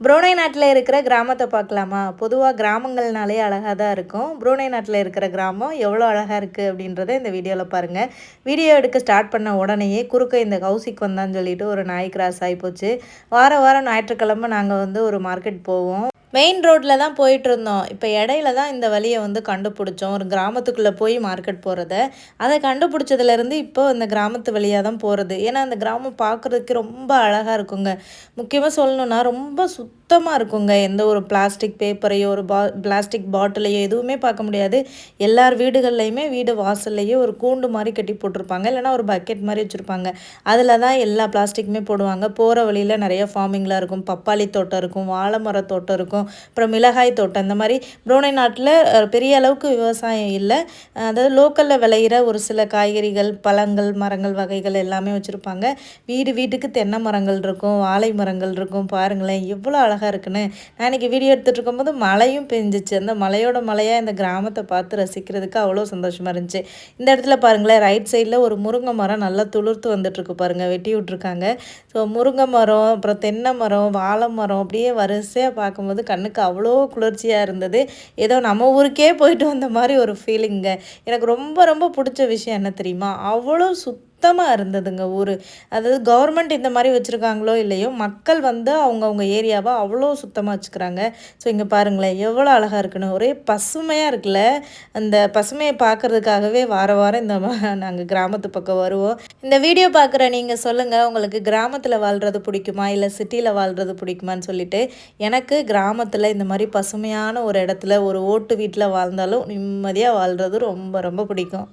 புரோனை நாட்டில் இருக்கிற கிராமத்தை பார்க்கலாமா? பொதுவாக கிராமங்கள்னாலே அழகாக தான் இருக்கும். புரோனை நாட்டில் இருக்கிற கிராமம் எவ்வளோ அழகாக இருக்குது அப்படின்றத இந்த வீடியோவில் பாருங்கள் வீடியோ எடுக்க ஸ்டார்ட் பண்ண உடனேயே குறுக்க இந்த கௌசிக் வந்தான்னு சொல்லிட்டு ஒரு நாய் கிராஸ் ஆகிப்போச்சு வார வாரம் ஞாயிற்றுக்கிழமை நாங்கள் வந்து ஒரு மார்க்கெட் போவோம். மெயின் ரோட்டில் தான் போயிட்டு இருந்தோம் இப்போ இடையில தான் இந்த வழியை வந்து கண்டுபிடிச்சோம். ஒரு கிராமத்துக்குள்ளே போய் மார்க்கெட் போகிறத அதை கண்டுபிடிச்சதுலேருந்து இப்போ இந்த கிராமத்து வழியாக தான் போகிறது ஏன்னா அந்த கிராமம் பார்க்குறதுக்கு ரொம்ப அழகாக இருக்குங்க. முக்கியமாக சொல்லணுன்னா ரொம்ப சுத்தமாக இருக்குங்க. எந்த ஒரு பிளாஸ்டிக் பேப்பரையோ ஒரு பா பிளாஸ்டிக் பாட்டிலையோ எதுவுமே பார்க்க முடியாது. எல்லார் வீடுகள்லையுமே வீடு வாசல்லையே ஒரு கூண்டு மாதிரி கட்டி போட்டிருப்பாங்க. இல்லைனா ஒரு பக்கெட் மாதிரி வச்சுருப்பாங்க. அதில் தான் எல்லா பிளாஸ்டிக்குமே போடுவாங்க. போகிற வழியில் நிறைய ஃபார்மிங்லாம் இருக்கும். பப்பாளி தோட்டம் இருக்கும். வாழை மர தோட்டம் இருக்கும். இருக்கும். அப்புறம் மிளகாய் தோட்டம் இந்த மாதிரி புரோனை நாட்டில் பெரிய அளவுக்கு விவசாயம் இல்லை. அதாவது லோக்கலில் விளையிற ஒரு சில காய்கறிகள் பழங்கள் மரங்கள் வகைகள் எல்லாமே வச்சுருப்பாங்க. வீடு வீட்டுக்கு தென்னை மரங்கள் இருக்கும் வாழை மரங்கள் இருக்கும். பாருங்களேன் எவ்வளோ அழகாக இருக்குன்னு. நான் இன்றைக்கி வீடியோ எடுத்துகிட்டு இருக்கும்போது மழையும் பெஞ்சிச்சு. அந்த மலையோட மலையாக இந்த கிராமத்தை பார்த்து ரசிக்கிறதுக்கு அவ்வளோ சந்தோஷமாக இருந்துச்சு. இந்த இடத்துல பாருங்களேன் ரைட் சைடில் ஒரு முருங்கை மரம் நல்லா துளிர்த்து வந்துட்டுருக்கு பாருங்கள் வெட்டி விட்ருக்காங்க ஸோ முருங்கை மரம் அப்புறம் தென்னை மரம் வாழை மரம் அப்படியே வரிசையாக பார்க்கும்போது கண்ணுக்கு அவ்வளோ குளிர்ச்சியாக இருந்தது. ஏதோ நம்ம ஊருக்கே போயிட்டு வந்த மாதிரி ஒரு ஃபீலிங்க எனக்கு ரொம்ப ரொம்ப பிடிச்ச விஷயம் என்ன தெரியுமா? அவ்வளோ சுத் சுத்தமாக இருந்ததுங்க ஊர். அதாவது கவர்மெண்ட் இந்த மாதிரி வச்சுருக்காங்களோ இல்லையோ மக்கள் வந்து அவங்கவுங்க ஏரியாவை அவ்வளோ சுத்தமாக வச்சுக்கிறாங்க. ஸோ இங்கே பாருங்களேன் எவ்வளோ அழகாக இருக்குன்னு. ஒரே பசுமையாக இருக்குல்ல அந்த பசுமையை பார்க்குறதுக்காகவே வார வாரம் இந்த நாங்கள் கிராமத்து பக்கம் வருவோம். இந்த வீடியோ பார்க்குற நீங்கள் சொல்லுங்கள் உங்களுக்கு கிராமத்தில் வாழ்கிறது பிடிக்குமா? இல்லை சிட்டியில் வாழ்கிறது பிடிக்குமான்னு சொல்லிட்டு. எனக்கு கிராமத்தில் இந்த மாதிரி பசுமையான ஒரு இடத்துல ஒரு ஓட்டு வீட்டில் வாழ்ந்தாலும் நிம்மதியாக வாழ்கிறது ரொம்ப ரொம்ப பிடிக்கும்.